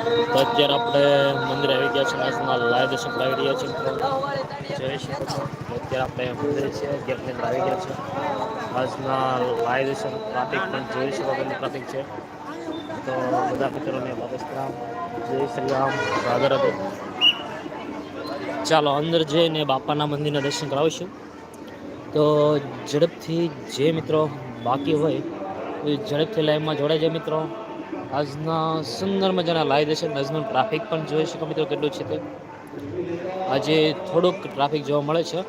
તો અત્યારે આપણે મંદિર આવી ગયા છીએ આજના લાઈવ દર્શન કરાવી રહ્યા છીએ શકો અત્યારે આપણે મંદિરે છીએ ગેટની અંદર આવી ગયા છે. આજના લાઈવ દર્શન ટ્રાફિક પણ જોઈ શકો કેટલું ટ્રાફિક છે. તો બધા મિત્રોને બાબસ્તરામ જય શ્રી રામ. રાધે રાધે. ચાલો, અંદર જઈને બાપાના મંદિરના દર્શન કરાવીશું. તો ઝડપથી જે મિત્રો બાકી હોય, એ ઝડપથી લાઈવમાં જોડાય જાય મિત્રો. આજના સુંદર મજાના લાઈ દર્શન આજનું ટ્રાફિક પણ જોઈ શકો મિત્રો કેટલું છે તે. આજે થોડુંક ટ્રાફિક જોવા મળે છે.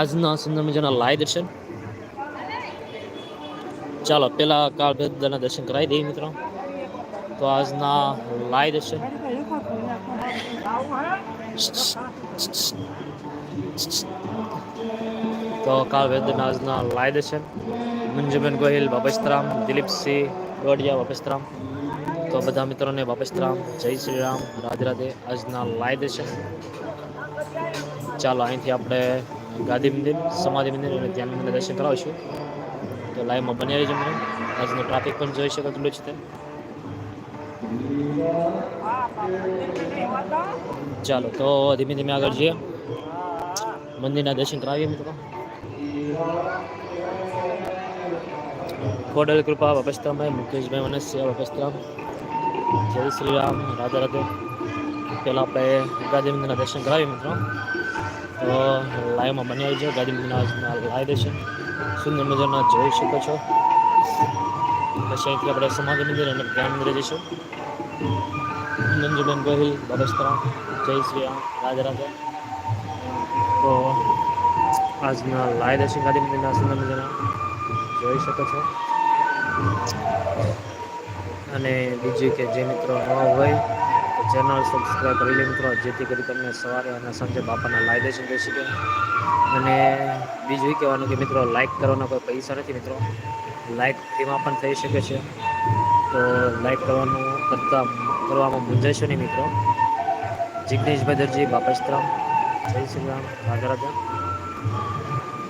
આજના સુંદર મજાના લાઈ દર્શન ચાલો પેલા કાળ ભેદના દર્શન કરાવી દઈએ મિત્રો. તો આજના લાઈ દર્શન તો કાળ વેદનાજના લાઈવ છે. મંજુબેન ગોહિલ, બાપસ્તરામ દિલીપસિંહ ગોડિયા, બાપસ્તરામ. તો બધા મિત્રોને બાપસ્તરામ, જય શ્રી રામ રાધે રાધે આજના લાયદ છે. ચાલો, અહીંથી આપણે ગાંધી મંદિર, સમાધિ મંદિર અને ધ્યાન મંદિર દર્શન કરાવીશું. તો લાઈવમાં બની રહીજો મને આજનું ટ્રાફિક પણ જોઈ શકો તેટલું છે તે ચાલો, તો ધીમે ધીમે આગળ જઈએ. મંદિરના દર્શન કરાવીએ મિત્રો. કોડલ કૃપા વપસ્તરામભાઈ મુકેશભાઈ મનસ્ય વપસ્તરામ જય શ્રી રામ, રાધે રાધે. પહેલાં આપણે ગાંધી મંદિરના દર્શન કરાવીએ મિત્રો. તો લાઈવમાં બની આવી છે ગાંધી મંદિરના લાઈવ દર્શન. સુંદર મજાના જોઈ શકો છો. પછી અહીંથી આપણે સમાજ મંદિર અને જ્ઞાન મંદિરે જઈશું. મંજુબેન ગોહિલ બાબસ્તરામ જય શ્રી રામ, રાધે રાધે. તો આજના લાય દર્શન ગાંધી મંદિરના સુંદર મજાના જોઈ શકો છો. અને બીજું કે જે મિત્રો નવા હોય, તો ચેનલ સબસ્ક્રાઈબ કરી લે મિત્રો, જેથી કરી તમને સવારે અને સાંજે બાપાના લાય દર્શન જોઈ શકે. અને બીજું એ કહેવાનું કે મિત્રો લાઈક કરવાના કોઈ પૈસા નથી મિત્રો. લાઈક ફ્રીમાં પણ થઈ શકે છે. તો લાઈક કરવાનું, કરતાં કરવામાં મૂંઝાશો નહીં મિત્રો. જિગ્નેશભાઈ દરજી બાપસ્તરામ જય શ્રી રામ રાજા રાધા.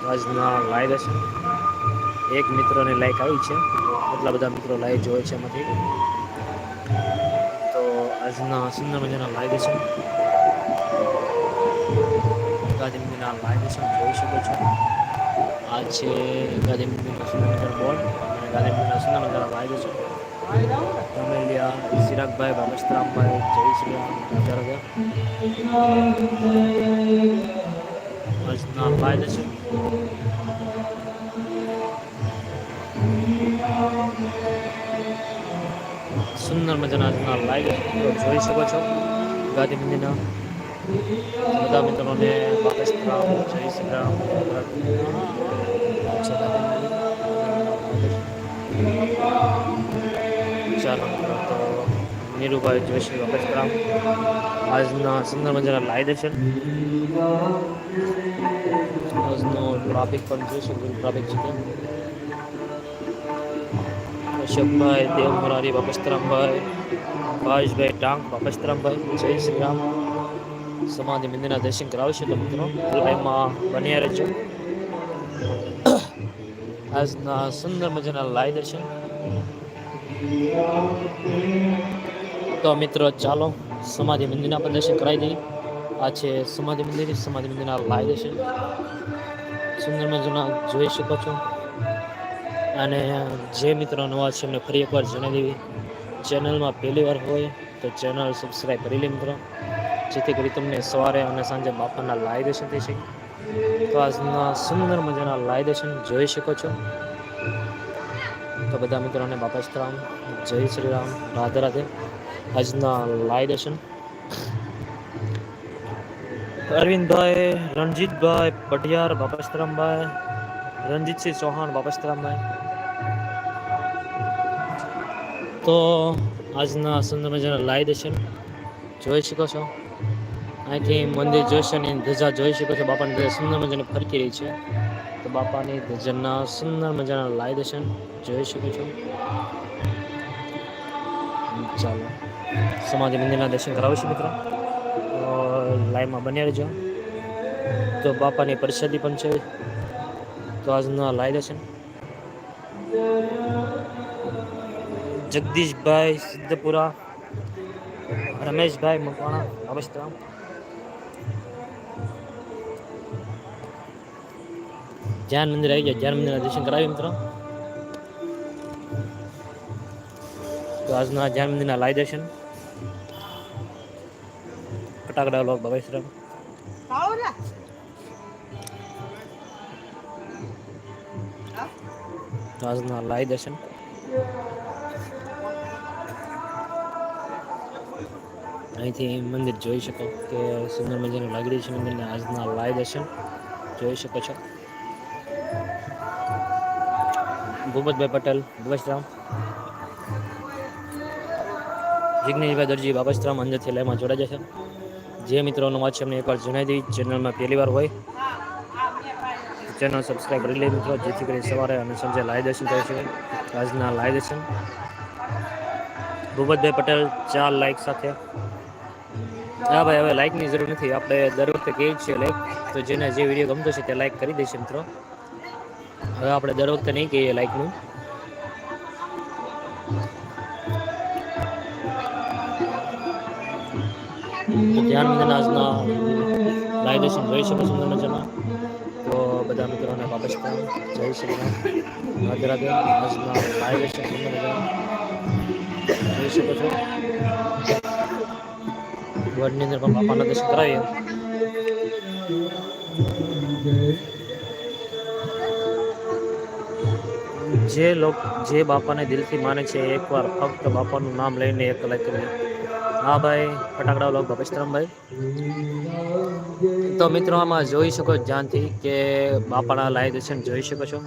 આજના લાઈવ છે. એક મિત્રોને લાઈક આવી છે. એટલા બધા મિત્રો લાઈવ જોવે છે એમાંથી. તો આજના સુંદર મજાના લાઈવ છે. મંદિરના લાઈવ છે. જોઈ શકો છો. આ છે મંદિરનો સુંદર બોર્ડ અને ગાંધી મંદિરના સુંદર મજાના લાઈવ છે. ફેમિલિયા ચિરાગભાઈ બાબસ્તરામભાઈ જય શ્રી રામ આજના દર્શન સુંદર મજાના આજના લાઈવ જોઈ શકો છો ગાંધી મંદિરના બધા મિત્રોને પાકિસ્તાન જય શ્રી રામ ચાલો નીરુભાઈ જોશી પાકિસ્તાન આજના સુંદર મજાના લાઈ દર્શન આજનો ટ્રાફિક પણ જોઈશું ટ્રાફિક છે અશોકભાઈ દેવ મોરારી બાપસ્તરામભાઈ ભાવેશભાઈ ટાંક બાપસ્તરામભાઈ, જય શ્રી રામ. સમાધિ મંદિરના દર્શન કરાવશે તો મિત્રો. લાઈવમાં બન્યા રહેજો. આજના સુંદર મજાના લાઈ દર્શન તો મિત્રો, ચાલો સમાધિ મંદિરના પણ દર્શન કરાવી દઈએ. આ છે સમાધિ મંદિર. સમાધિ મંદિરના લાઈ દર્શન. સુંદર મજાના જોઈ શકો છો. અને જે મિત્રો નવા છે, એમને ફરી એકવાર જણાવી દેવી. ચેનલમાં પહેલી વાર હોય તો ચેનલ સબસ્ક્રાઈબ કરી લે મિત્રો. જેથી કરી તમને સવારે અને સાંજે બાપાના લાઈ દર્શન થઈ શકે. તો આજના સુંદર મજાના લાઈ દર્શન જોઈ શકો છો. તો બધા મિત્રોને બાપા રામ, જય શ્રી રામ, રાધે રાધે. આજના લાઈ દર્શન અરવિંદભાઈ, રણજીતભાઈ પટિયાર બાપસ્તરામભાઈ રણજીતસિંહ ચૌહાણ બાપસ્તરામભાઈ તો આજના સુંદર મજાના લાઈ દર્શન જોઈ શકો છો. અહીંથી મંદિર જોઈશે અને ધજા જોઈ શકો છો. બાપાની સુંદર મજાને ફરકી રહી છે. બાપાની ધજાના સુંદર મજાના લાઈ દર્શન જોઈ શકો છો. ચાલો. સમાધિ મંદિરના દર્શન કરાવીશું મિત્રો. લાઈવમાં બન્યા રહેજો. તો બાપાની પ્રસાદી પણ છે. તો આજના લાઈ દર્શન. જગદીશભાઈ સિદ્ધપુરા, રમેશભાઈ મકવાણા અવસ્થા ધ્યાન મંદિર આવી ગયા ધ્યાન મંદિરના દર્શન કરાવી મિત્રો તો આજના ધ્યાન મંદિરના લાઈ દર્શન ફટાકડા લોક ભગેશ્વર આજના લાઈ દર્શન અહીંથી મંદિર જોઈ શકો કે સુંદર મજાનું લાગડી છે મંદિરના. આજના લાઈ દર્શન જોઈ શકો છો. ભૂપતભાઈ પટેલ ભુવસરામ જિગ્નેશભાઈ દરજી બાબસ્તરામ અંદરથી લાઈમાં જોડાઈ છે જે મિત્રોનો વાત છે એમને એકવાર જણાવી દઈ ચેનલમાં પહેલી વાર હોય ચેનલ સબસ્ક્રાઈબ કરી લે મિત્રો, જેથી કરી સવારે અને સાંજે લાઈ દર્શન થાય છે. આજના લાઈ દર્શન. ભૂપતભાઈ પટેલ, ચાર લાઈક સાથે. હા ભાઈ, હવે લાઈકની જરૂર નથી. આપણે દર વખતે કહીએ છીએ લાઈક તો જેને જે વીડિયો ગમતો છે તે લાઈક કરી દઈશું મિત્રો. હવે આપણે દર વખતે નહીં કહીએ લાઈકનું તો ધ્યાન આજના લાઈવ જોઈ શકો સુંદર મજાના તો બધા મિત્રોને વાપસ જય રાધે રાધે. આજના લાઈવ દર્શન જોઈ શકો છો. ગઢની અંદર પણ બાપાના દર્શન કરાવીએ. જે લોક જે બાપાને દિલથી માને છે, એકવાર ફક્ત બાપાનું નામ લઈને એક કરીએ હા ભાઈ ફટાકડા લોક ભાઈ તો મિત્રો, આમાં જોઈ શકો ધ્યાનથી કે બાપાના લાય દર્શન જોઈ શકો છો.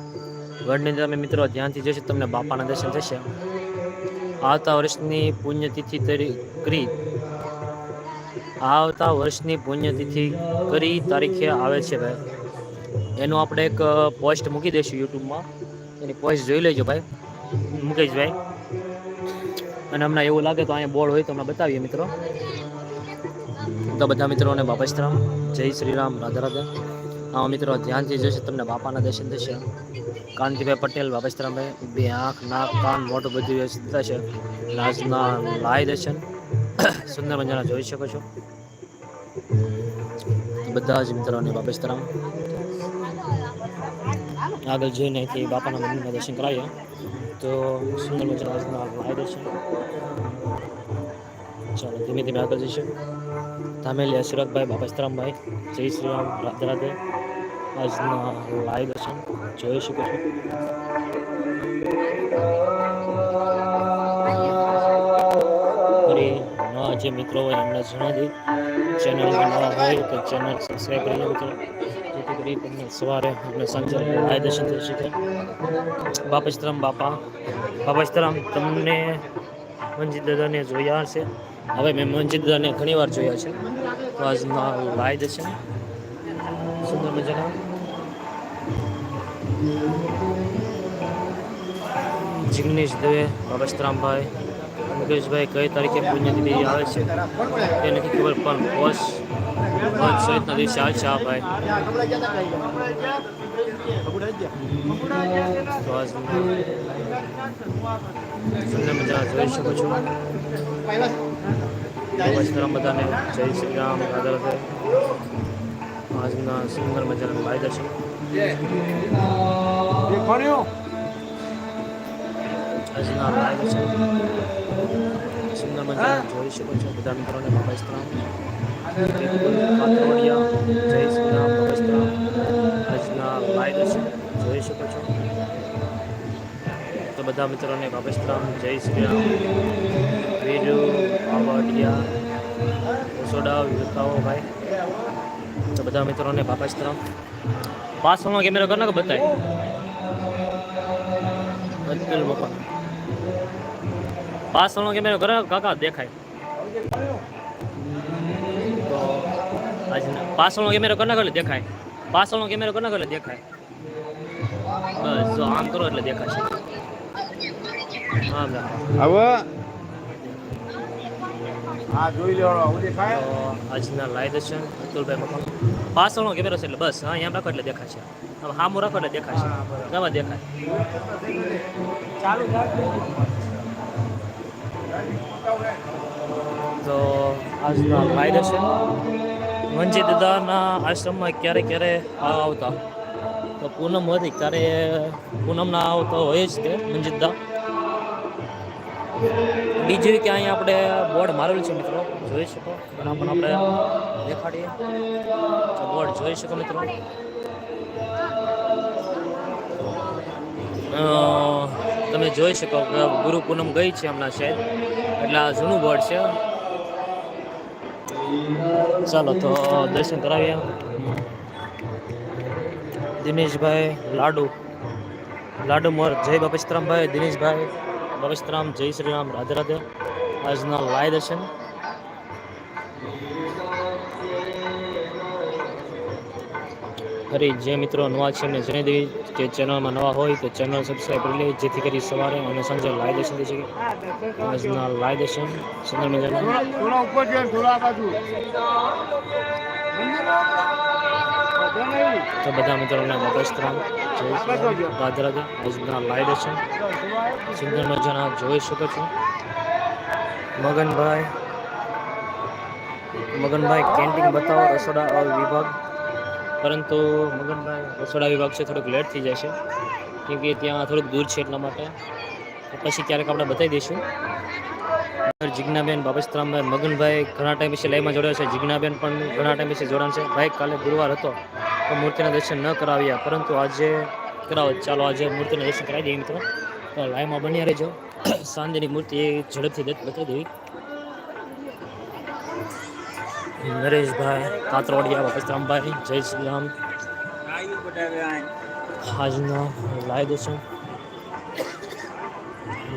ગઢની તમે મિત્રો ધ્યાનથી જોશો તમને બાપાના દર્શન થશે. આવતા વર્ષની પુણ્યતિથિ કરી. આવતા વર્ષની પુણ્યતિથિ કરી તારીખે આવે છે ભાઈ. એનું આપણે એક પોસ્ટ મૂકી દઈશું યુટ્યુબમાં એની પોઈસ જોઈ લેજો ભાઈ. મુકેશભાઈ. અને હમણાં એવું લાગે તો અહીંયા બોર્ડ હોય તો હમણાં બતાવીએ મિત્રો. તો બધા મિત્રોને બાપસ્તરામ જય શ્રી રામ રાધા રાધા. હા મિત્રો ધ્યાનથી જશે તમને બાપાના દર્શન થશે. કાંતિભાઈ પટેલ બાપસ્તરામભાઈ બે આંખ, નાક, કાન મોટું બધું વ્યવસ્થિત થશે. રાજના લાય દર્શન. સુંદર મજાના જોઈ શકો છો. બધા જ મિત્રોને બાપસ્તરામ આગળ જઈને અહીંથી બાપાના મંદિરના દર્શન કરાવીએ. તો સુંદર મજાના લાય દર્શન ચાલો, ધીમે ધીમે આગળ જઈશું. ધામેલી અશરફભાઈ બાપસ્તરામભાઈ જય શ્રી રામ રાધે રાધે. આજના લાઈવ દર્શન જોઈ શકો છો. જે મિત્રો હોય એમને જણાવી ચેનલ નવા હોય તો ચેનલ સબસ્ક્રાઈબ કરી મિત્રો સવારે અને સાંજે લાઈવ દર્શન થઈ શકે. બાપા બાપસ્તરામ તમને મંજીત દાદાને જોયા હશે. હવે મેં મંજીત દાદાને ઘણી વાર જોયા છે. તો આજના સુંદર મજાના. જિગ્નેશ દવે બાબસ્તરામભાઈ મુકેશભાઈ કઈ તારીખે પુણ્યતિથિ આવે છે, એ નથી ખબર, પણ પોષ પદ સહિતના દિવસે આવે છે આ ભાઈ. તો સુંદર મજા જોઈ શકો છો. બધાને જય શ્રી રામ રાધા રાધે. આજના સુંદર મજાના દર્શન આજના દર્શન સુંદર મજાના જોઈ શકો છો. બધા મિત્રોને પાથરોડિયા જય શ્રી રામ નમસ્કાર આજના લાઈ દર્શન જોઈ શકો છો. તો બધા મિત્રોને બાબસ્તરામ જય શ્રી રામ. વીરુ આવાડિયા સોડા વિરતાઓ ભાઈ. તો બધા મિત્રોને બાબસ્તરામ પાસમાં કેમેરો કર કે બતાય. અબ્દુલ બાપા. પાછળનો કેમેરો કરે કાકા દેખાય. પાછળનો કેમેરો કરના કરે દેખાય. પાછળનો કેમેરો કરના કરે દેખાય. બસ જો આમ કરો એટલે દેખાશે. હા હવે આ જોઈ લેવાનો. હું દેખાય? આજના લાઈવ દર્શન અતુલભાઈ મકાન પાછળનો કેમેરો છે એટલે બસ હા અહીંયા રાખો એટલે દેખાશે. હવે હામો રાખો એટલે દેખાશે. નવા દેખાય. ચાલુ તો આજનો ફાયદો છે વંચિત દાદાના આશ્રમમાં ક્યારે ક્યારે આવતા? તો પૂનમ હતી, ત્યારે પૂનમના આવતો હોય જ તે મંજિતદા બીજી કે અહીંયા આપણે બોર્ડ મારેલું છે મિત્રો, જોઈ શકો. ઘણા પણ આપણે દેખાડીએ. બોર્ડ જોઈ શકો મિત્રો. અ તમે જોઈ શકો ગુરુ પૂનમ ગઈ છે હમણાં શાયદ એટલે આ જૂનું બોર્ડ છે. ચાલો તો દર્શન કરાવીએ. દિનેશભાઈ લાડુ. લાડુ મોર. જય બાપસ્તરામભાઈ દિનેશભાઈ બાપસ્તરામ જય શ્રી રામ. રાધે રાધે. આજના લાય દર્શન. ફરી જે મિત્રો નવા છે એમને જણાવી દેવી કે ચેનલમાં નવા હોય તો ચેનલ સબસ્ક્રાઈબ કરી લે જેથી કરી સવારે અને સાંજે લાય દર્શન થઈ શકે. આજના લાય દર્શન સુંદર મજાના. તો બધા મિત્રોને બાપસ્તરામ જય શ્રી રામ રાધે રાધે આજના લાય દર્શન સુંદર મજાના જોઈ શકો છો. મગનભાઈ મગનભાઈ કેન્ટીન બતાવો રસોડા વિભાગ. પરંતુ મગનભાઈ રસોડા વિભાગ છે, થોડુંક લેટ થઈ જશે, કેમ કે ત્યાં થોડુંક દૂર છે એટલા માટે. પછી ક્યારેક આપણે બતાવી દઈશું. જિજ્ઞાબેન બાબસ્તરામભાઈ મગનભાઈ ઘણા ટાઈમ પછી લાઈવમાં જોડાયા છે. જિજ્ઞાબેન પણ ઘણા ટાઈમ પછી જોડાણ છે. ભાઈ, કાલે ગુરુવાર હતો, તો મૂર્તિના દર્શન ન કરાવ્યા, પરંતુ આજે કરાવો ચાલો, આજે મૂર્તિના દર્શન કરાવી દઈએ મિત્રો. તો લાઈવમાં બન્યા રહેજો. સાંજની મૂર્તિ એ ઝડપથી બતાવી દેવી. નરેશભાઈ, કાતરોડિયા બાપસ્તરામભાઈ જય શ્રી રામ. આજનો લાવી દર્શન.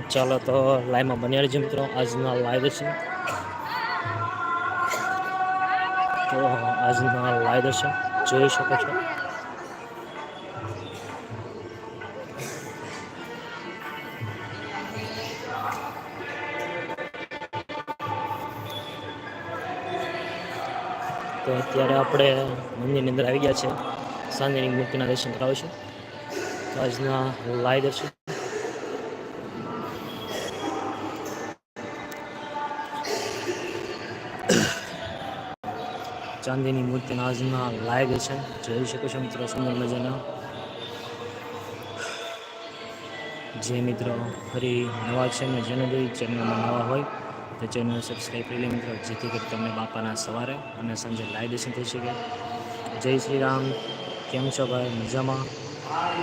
ચાલો તો લાઈવમાં બન્યા રહેજો મિત્રો. આજના લાઈવ દર્શન. તો આજના લાવી દર્શન. જોઈ શકો છો. તો અત્યારે આપણે મંદિરની અંદર આવી ગયા છે. સાંજની મૂર્તિના દર્શન કરાવીશું તો આજના લાઈ દર્શન. ચાંદીની મૂર્તિના આજના લાઈ દર્શન. જોઈ શકો છો મિત્રો સુંદર મજાના. જે મિત્રો ફરી નવા છે ને જેને જોઈ ચેનલમાં નવા હોય તો ચેનલ સબસ્ક્રાઈબ કરી લે મિત્રો, જેથી કરી તમને બાપાના સવારે અને સાંજે લાઈવ દર્શન થઈ શકે. જય શ્રી રામ. કેમ છો ભાઈ? મજામાં?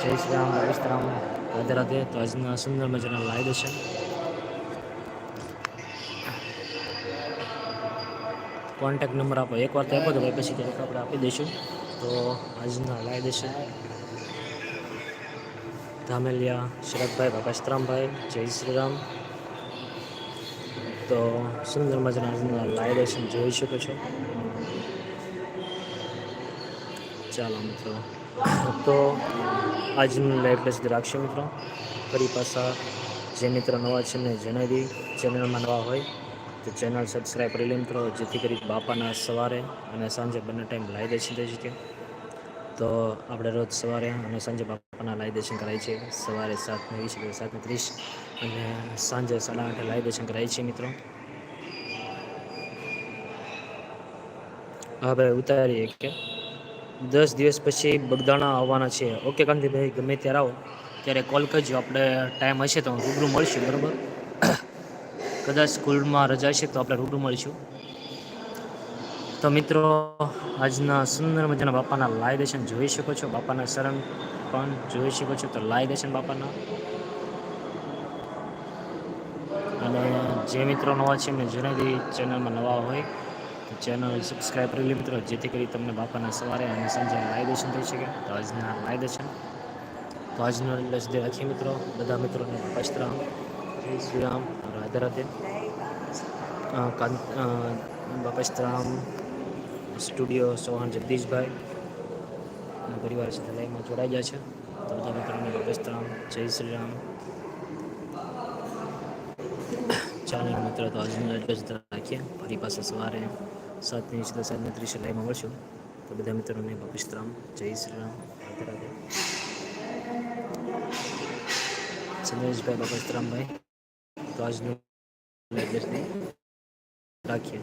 જય શ્રી રામ. રામ. રાધે રાધે. તો આજના સુંદર મજાના લાઈવ દર્શન કોન્ટેક્ટ નંબર આપો એકવાર તો આપો તો ભાઈ, પછી ત્યારે આપણે આપી દઈશું. તો આજના લાઈવ દર્શન ધામેલિયા, શરદભાઈ બાપાસ્તરામભાઈ જય શ્રી રામ. તો સુંદર મજાના લાઈવ દર્શન જોઈ શકો છો. ચાલો મિત્રો. તો આજનું લાઈવ પ્લસ રાખશે મિત્રો. ફરી પાછા જે મિત્રો નવા છે ને જણાવી ચેનલમાં નવા હોય, તો ચેનલ સબસ્ક્રાઈબ કરી લે મિત્રો. જેથી કરી બાપાના સવારે અને સાંજે બંને ટાઈમ લાઈવ દર્શન થઈ શકે. તો આપણે રોજ સવારે અને સાંજે બાપાના લાઈ દર્શન કરાય છે. સવારે સાતને વીસ સાતને ત્રીસ. અને સાંજે સાડા આઠે લાઈ દર્શન કરાય છે મિત્રો. હા ભાઈ, ઉતારીએ કે? દસ દિવસ પછી બગદાણા આવવાના છે. ઓકે કાંતિભાઈ, ગમે ત્યારે આવો. ત્યારે કોલ કરજો. આપણે ટાઈમ હશે તો રૂબરૂ મળીશું, બરાબર? કદાચ સ્કૂલમાં રજા હશે તો આપણે રૂબરૂ મળીશું. તો મિત્રો આજના સુંદર મજાના બાપાના લાય દર્શન જોઈ શકો છો. બાપાના શરણ પણ જોઈ શકો છો. તો લાય દર્શન બાપાના. અને જે મિત્રો નવા છે એમને જણાવી ચેનલમાં નવા હોય તો ચેનલ સબસ્ક્રાઈબ કરી લે મિત્રો. જેથી કરી તમને બાપાના સવારે અને સાંજે લાય દર્શન થઈ શકે. તો આજના લાય દર્શન તો આજનો લસ દે રાખીએ મિત્રો બધા મિત્રોને પસ્તરામ જય શ્રી રામ. રાધે રાધે. અ, બાપસ્તરામ સ્ટુડિયો ચૌહાણ જગદીશભાઈ અને પરિવાર સાથે લાઈવમાં જોડાઈ ગયા છે. તો બધા મિત્રોને બાપસ્તરામ જય શ્રી રામ. ચાલો મિત્રો, તો આજનો એડ્રેસ રાખીએ. ફરી પાસે સવારે સાતની સીધા સાતને ત્રીસે લાઈવમાં મળશું. તો બધા મિત્રોને બાપસ્તરામ જય શ્રી રામ. રાધે રાધે. ચંદ્રેશભાઈ બાપસ્તરામભાઈ તો આજનું એડ્રેસ રાખીએ.